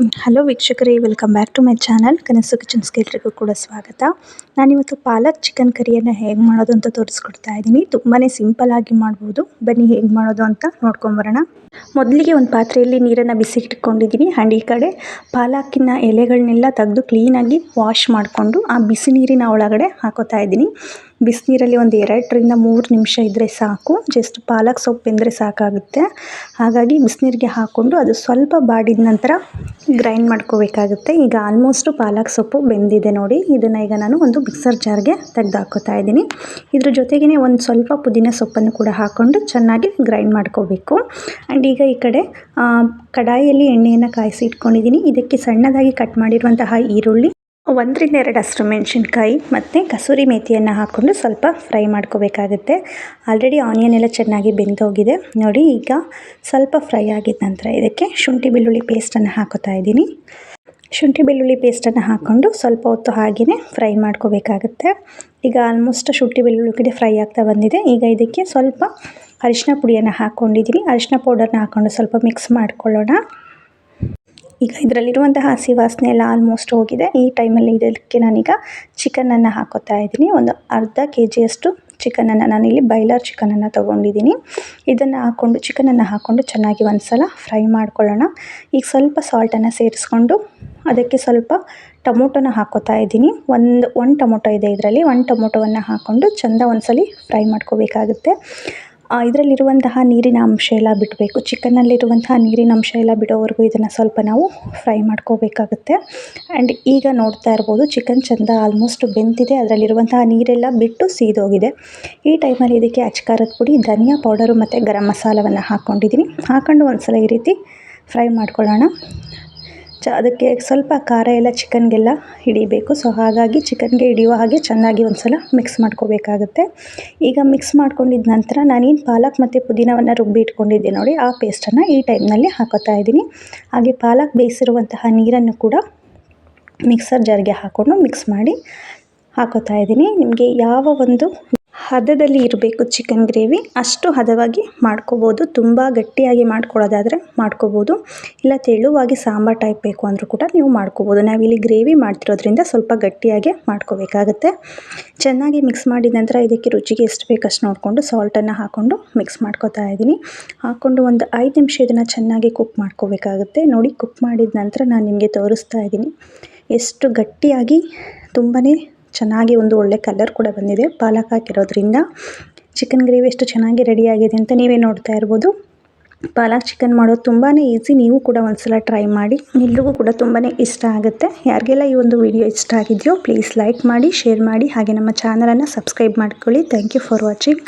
Hello ವೀಕ್ಷಕರೇ welcome back to my channel Kanasu kitchen ಸ್ಕೇಟ್ರಿಗೂ ಕೂಡ ಸ್ವಾಗತ. ನಾನಿವತ್ತು ಪಾಲಕ್ ಚಿಕನ್ ಕರಿಯನ್ನು ಹೇಗೆ ಮಾಡೋದು ಅಂತ ತೋರಿಸ್ಕೊಡ್ತಾ ಇದ್ದೀನಿ. ತುಂಬಾ ಸಿಂಪಲ್ ಆಗಿ ಮಾಡ್ಬೋದು. ಬನ್ನಿ ಹೇಗೆ ಮಾಡೋದು ಅಂತ ನೋಡ್ಕೊಂಬರೋಣ ಮೊದಲಿಗೆ ಒಂದು ಪಾತ್ರೆಯಲ್ಲಿ ನೀರನ್ನು ಬಿಸಿ ಇಟ್ಕೊಂಡಿದ್ದೀನಿ ಆ್ಯಂಡ್ ಈ ಕಡೆ ಪಾಲಕಿನ ಎಲೆಗಳನ್ನೆಲ್ಲ ತೆಗೆದು ಕ್ಲೀನಾಗಿ ವಾಶ್ ಮಾಡಿಕೊಂಡು ಆ ಬಿಸಿ ನೀರಿನ ಒಳಗಡೆ ಹಾಕೋತಾ ಇದ್ದೀನಿ. ಬಿಸಿನೀರಲ್ಲಿ ಒಂದು ಎರಡರಿಂದ ಮೂರು ನಿಮಿಷ ಇದ್ದರೆ ಸಾಕು. ಜಸ್ಟ್ ಪಾಲಕ್ ಸೊಪ್ಪು ಬೆಂದರೆ ಸಾಕಾಗುತ್ತೆ. ಹಾಗಾಗಿ ಬಿಸಿನೀರಿಗೆ ಹಾಕ್ಕೊಂಡು ಅದು ಸ್ವಲ್ಪ ಬಾಡಿದ ನಂತರ ಗ್ರೈಂಡ್ ಮಾಡ್ಕೋಬೇಕಾಗುತ್ತೆ. ಈಗ ಆಲ್ಮೋಸ್ಟು ಪಾಲಕ್ ಸೊಪ್ಪು ಬೆಂದಿದೆ ನೋಡಿ. ಇದನ್ನು ಈಗ ನಾನು ಒಂದು ಮಿಕ್ಸರ್ ಜಾರ್ಗೆ ತೆಗೆದು ಹಾಕೋತಾ ಇದ್ದೀನಿ. ಇದ್ರ ಜೊತೆಗೇ ಒಂದು ಸ್ವಲ್ಪ ಪುದೀನ ಸೊಪ್ಪನ್ನು ಕೂಡ ಹಾಕ್ಕೊಂಡು ಚೆನ್ನಾಗಿ ಗ್ರೈಂಡ್ ಮಾಡ್ಕೋಬೇಕು. ಆ್ಯಂಡ್ ಈಗ ಈ ಕಡೆ ಕಡಾಯಿಯಲ್ಲಿ ಎಣ್ಣೆಯನ್ನು ಕಾಯಿಸಿ ಇಟ್ಕೊಂಡಿದ್ದೀನಿ ಇದಕ್ಕೆ ಸಣ್ಣದಾಗಿ ಕಟ್ ಮಾಡಿರುವಂತಹ ಈರುಳ್ಳಿ. ಒಂದರಿಂದ ಎರಡು ಹಸಿರು ಮೆಣಸಿನ್ಕಾಯಿ ಮತ್ತು ಕಸೂರಿ ಮೇಥಿಯನ್ನು ಹಾಕ್ಕೊಂಡು ಸ್ವಲ್ಪ ಫ್ರೈ ಮಾಡ್ಕೋಬೇಕಾಗುತ್ತೆ. ಆಲ್ರೆಡಿ ಆನಿಯನ್ ಎಲ್ಲ ಚೆನ್ನಾಗಿ ಬೆಂದೋಗಿದೆ. ನೋಡಿ, ಈಗ ಸ್ವಲ್ಪ ಫ್ರೈ ಆಗಿದ ನಂತರ ಇದಕ್ಕೆ ಶುಂಠಿ ಬೆಳ್ಳುಳ್ಳಿ ಪೇಸ್ಟನ್ನು ಹಾಕೋತಾ ಇದ್ದೀನಿ. ಶುಂಠಿ ಬೆಳ್ಳುಳ್ಳಿ ಪೇಸ್ಟನ್ನು ಹಾಕ್ಕೊಂಡು ಸ್ವಲ್ಪ ಹೊತ್ತು ಹಾಗೆಯೇ ಫ್ರೈ ಮಾಡ್ಕೋಬೇಕಾಗುತ್ತೆ. ಈಗ ಆಲ್ಮೋಸ್ಟ್ ಶುಂಠಿ ಬೆಳ್ಳುಳ್ಳಿ ಕಡೆ ಫ್ರೈ ಆಗ್ತಾ ಬಂದಿದೆ. ಈಗ ಇದಕ್ಕೆ ಸ್ವಲ್ಪ ಅರಿಶಿನ ಪುಡಿಯನ್ನು ಹಾಕ್ಕೊಂಡಿದ್ದೀನಿ. ಅರಿಶಿನ ಪೌಡರ್ನ ಹಾಕ್ಕೊಂಡು ಸ್ವಲ್ಪ ಮಿಕ್ಸ್ ಮಾಡ್ಕೊಳ್ಳೋಣ. ಈಗ ಇದರಲ್ಲಿರುವಂತಹ ಹಸಿ ವಾಸನೆ ಎಲ್ಲ ಆಲ್ಮೋಸ್ಟ್ ಹೋಗಿದೆ. ಈ ಟೈಮಲ್ಲಿ ಇದಕ್ಕೆ ನಾನೀಗ ಚಿಕನನ್ನು ಹಾಕೋತಾ ಇದ್ದೀನಿ. ಒಂದು ಅರ್ಧ ಕೆ ಜಿಯಷ್ಟು ಚಿಕನನ್ನು ನಾನಿಲ್ಲಿ ಬೈಲರ್ ಚಿಕನನ್ನು ತೊಗೊಂಡಿದ್ದೀನಿ. ಇದನ್ನು ಹಾಕ್ಕೊಂಡು ಚಿಕನನ್ನು ಹಾಕ್ಕೊಂಡು ಚೆನ್ನಾಗಿ ಒಂದು ಸಲ ಫ್ರೈ ಮಾಡ್ಕೊಳ್ಳೋಣ. ಈಗ ಸ್ವಲ್ಪ ಸಾಲ್ಟನ್ನು ಸೇರಿಸ್ಕೊಂಡು ಅದಕ್ಕೆ ಸ್ವಲ್ಪ ಟೊಮೊಟೊನ ಹಾಕೋತಾ ಇದ್ದೀನಿ. ಒಂದು ಒಂದು ಟೊಮೊಟೊ ಇದೆ ಇದರಲ್ಲಿ. ಒಂದು ಟೊಮೊಟೊವನ್ನು ಹಾಕ್ಕೊಂಡು ಚೆಂದ ಒಂದ್ಸಲಿ ಫ್ರೈ ಮಾಡ್ಕೋಬೇಕಾಗುತ್ತೆ. ಇದರಲ್ಲಿರುವಂತಹ ನೀರಿನ ಅಂಶ ಎಲ್ಲ ಬಿಡಬೇಕು. ಚಿಕನ್ನಲ್ಲಿರುವಂತಹ ನೀರಿನ ಅಂಶ ಎಲ್ಲ ಬಿಡೋವರೆಗೂ ಇದನ್ನು ಸ್ವಲ್ಪ ನಾವು ಫ್ರೈ ಮಾಡ್ಕೋಬೇಕಾಗುತ್ತೆ. ಆ್ಯಂಡ್ ಈಗ ನೋಡ್ತಾ ಇರ್ಬೋದು, ಚಿಕನ್ ಚೆಂದ ಆಲ್ಮೋಸ್ಟ್ ಬೆಂದಿದೆ. ಅದರಲ್ಲಿರುವಂತಹ ನೀರೆಲ್ಲ ಬಿಟ್ಟು ಸೀದೋಗಿದೆ. ಈ ಟೈಮಲ್ಲಿ ಇದಕ್ಕೆ ಅಚ್ಕಾರದ ಪುಡಿ, ಧನಿಯಾ ಪೌಡರು ಮತ್ತು ಗರಂ ಮಸಾಲವನ್ನು ಹಾಕ್ಕೊಂಡಿದ್ದೀನಿ ಹಾಕ್ಕೊಂಡು ಒಂದ್ಸಲ ಈ ರೀತಿ ಫ್ರೈ ಮಾಡ್ಕೊಳ್ಳೋಣ. ಚ, ಅದಕ್ಕೆ ಸ್ವಲ್ಪ ಖಾರ ಎಲ್ಲ ಚಿಕನ್ಗೆಲ್ಲ ಹಿಡಿಬೇಕು. ಸೊ ಹಾಗಾಗಿ ಚಿಕನ್ಗೆ ಹಿಡಿಯುವ ಹಾಗೆ ಚೆನ್ನಾಗಿ ಒಂದು ಸಲ ಮಿಕ್ಸ್ ಮಾಡ್ಕೋಬೇಕಾಗುತ್ತೆ. ಈಗ ಮಿಕ್ಸ್ ಮಾಡ್ಕೊಂಡಿದ್ದ ನಂತರ ನಾನೇನು ಪಾಲಕ್ ಮತ್ತು ಪುದೀನವನ್ನು ರುಬ್ಬಿ ಇಟ್ಕೊಂಡಿದ್ದೆ ನೋಡಿ, ಆ ಪೇಸ್ಟನ್ನು ಈ ಟೈಮ್ನಲ್ಲಿ ಹಾಕೋತಾ ಇದ್ದೀನಿ. ಹಾಗೆ ಪಾಲಕ್ ಬೇಯಿಸಿರುವಂತಹ ನೀರನ್ನು ಕೂಡ ಮಿಕ್ಸರ್ ಜಾರ್ಗೆ ಹಾಕ್ಕೊಂಡು ಮಿಕ್ಸ್ ಮಾಡಿ ಹಾಕೋತಾ ಇದ್ದೀನಿ. ನಿಮಗೆ ಯಾವ ಒಂದು ಹದದಲ್ಲಿ ಇರಬೇಕು ಚಿಕನ್ ಗ್ರೇವಿ ಅಷ್ಟು ಹದವಾಗಿ ಮಾಡ್ಕೋಬೋದು. ತುಂಬ ಗಟ್ಟಿಯಾಗಿ ಮಾಡ್ಕೊಳ್ಳೋದಾದರೆ ಮಾಡ್ಕೋಬೋದು. ಇಲ್ಲ ತೆಳುವಾಗಿ ಸಾಂಬಾರು ಟೈಪ್ ಬೇಕು ಅಂದರೂ ಕೂಡ ನೀವು ಮಾಡ್ಕೋಬೋದು. ನಾವಿಲ್ಲಿ ಗ್ರೇವಿ ಮಾಡ್ತಿರೋದ್ರಿಂದ ಸ್ವಲ್ಪ ಗಟ್ಟಿಯಾಗಿ ಮಾಡ್ಕೋಬೇಕಾಗತ್ತೆ. ಚೆನ್ನಾಗಿ ಮಿಕ್ಸ್ ಮಾಡಿದ ನಂತರ ಇದಕ್ಕೆ ರುಚಿಗೆ ಎಷ್ಟು ಬೇಕಷ್ಟು ನೋಡಿಕೊಂಡು ಸಾಲ್ಟನ್ನು ಹಾಕ್ಕೊಂಡು ಮಿಕ್ಸ್ ಮಾಡ್ಕೋತಾ ಇದ್ದೀನಿ. ಹಾಕ್ಕೊಂಡು ಒಂದು ಐದು ನಿಮಿಷ ಇದನ್ನು ಚೆನ್ನಾಗಿ ಕುಕ್ ಮಾಡ್ಕೋಬೇಕಾಗುತ್ತೆ. ನೋಡಿ ಕುಕ್ ಮಾಡಿದ ನಂತರ ನಾನು ನಿಮಗೆ ತೋರಿಸ್ತಾ ಇದ್ದೀನಿ. ಎಷ್ಟು ಗಟ್ಟಿಯಾಗಿ ತುಂಬಾ ಚೆನ್ನಾಗಿ ಒಂದು ಒಳ್ಳೆ ಕಲರ್ ಕೂಡ ಬಂದಿದೆ. ಪಾಲಕ್ ಹಾಕಿರೋದ್ರಿಂದ ಚಿಕನ್ ಗ್ರೇವಿ ಎಷ್ಟು ಚೆನ್ನಾಗಿ ರೆಡಿಯಾಗಿದೆ ಅಂತ ನೀವೇ ನೋಡ್ತಾ ಇರ್ಬೋದು. ಪಾಲಕ್ ಚಿಕನ್ ಮಾಡೋದು ತುಂಬಾ ಈಸಿ ನೀವು ಕೂಡ ಒಂದ್ಸಲ ಟ್ರೈ ಮಾಡಿ. ಎಲ್ರಿಗೂ ಕೂಡ ತುಂಬಾ ಇಷ್ಟ ಆಗುತ್ತೆ. ಯಾರಿಗೆಲ್ಲ ಈ ಒಂದು ವಿಡಿಯೋ ಇಷ್ಟ ಆಗಿದೆಯೋ ಪ್ಲೀಸ್ ಲೈಕ್ ಮಾಡಿ ಶೇರ್ ಮಾಡಿ. ಹಾಗೆ ನಮ್ಮ ಚಾನಲನ್ನು ಸಬ್ಸ್ಕ್ರೈಬ್ ಮಾಡ್ಕೊಳ್ಳಿ. Thank you for watching